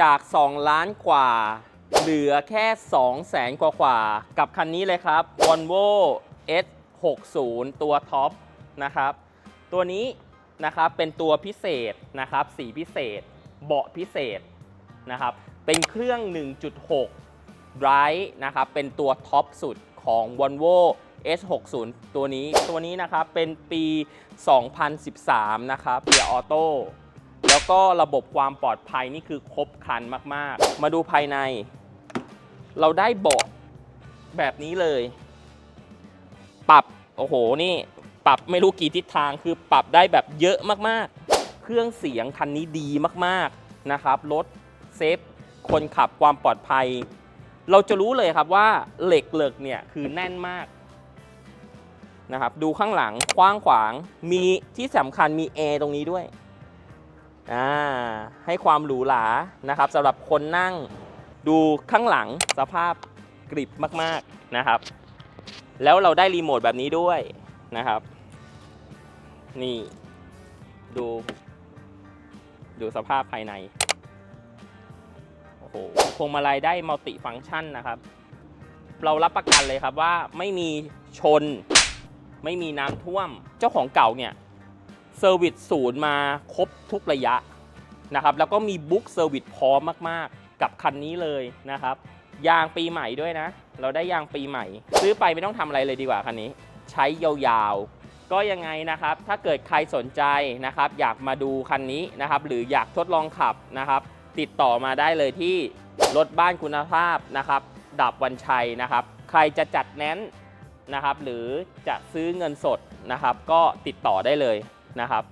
จาก 2 ล้านกว่า เหลือแค่ 2 แสนกว่ากว่า กับคันนี้เลยครับ Volvo S60 ตัวท็อปนะครับ ตัวนี้นะครับเป็นตัวพิเศษนะครับ สีพิเศษ เบาะพิเศษนะครับ เป็นเครื่อง 1.6 Drive นะครับ เป็นตัวท็อปสุดของ Volvo S60 ตัวนี้ ตัวนี้นะครับ เป็นปี 2013 นะครับเกียร์ออโต้ แล้วก็ระบบความปลอดภัยนี่คือครบครันมากๆ มาดูภายใน เราได้เบาะแบบนี้เลย ปรับโอ้โหนี่ปรับไม่รู้กี่ทิศทางคือปรับได้แบบเยอะมากๆ เครื่องเสียงคันนี้ดีมากๆนะครับรถเซฟคนขับความปลอดภัย เราจะรู้เลยครับว่าเหล็กเหลิกเนี่ยคือแน่นมากนะครับดูข้างหลังกว้างขวางมีที่สำคัญมีแอร์ตรงนี้ด้วย อ่าให้ความหรูหรานะครับสำหรับคนนั่งดูข้างหลังสภาพกริบมากๆนะครับ แล้วเราได้รีโมทแบบนี้ด้วยนะครับ นี่ดู ดูสภาพภายในโอ้โหพวงมาลัยได้มัลติฟังก์ชันนะครับ เรารับประกันเลยครับว่าไม่มีชน ไม่มีน้ำท่วม เจ้าของเก่าเนี่ย เซอร์วิสศูนย์มาครบทุกระยะนะครับแล้วก็มีบุ๊กเซอร์วิสพร้อมมากๆ กับคันนี้เลยนะครับ ยางปีใหม่ด้วยนะ เราได้ยางปีใหม่ ซื้อไปไม่ต้องทำอะไรเลยดีกว่าคันนี้ ใช้ยาวๆ ก็ยังไงนะครับ ถ้าเกิดใครสนใจนะครับ อยากมาดูคันนี้นะครับ หรืออยากทดลองขับนะครับ ติดต่อมาได้เลยที่รถบ้านคุณภาพนะครับดับวันชัยนะครับ ใครจะจัดแน้นนะครับ หรือจะซื้อเงินสดนะครับ ก็ติดต่อได้เลย นะครับ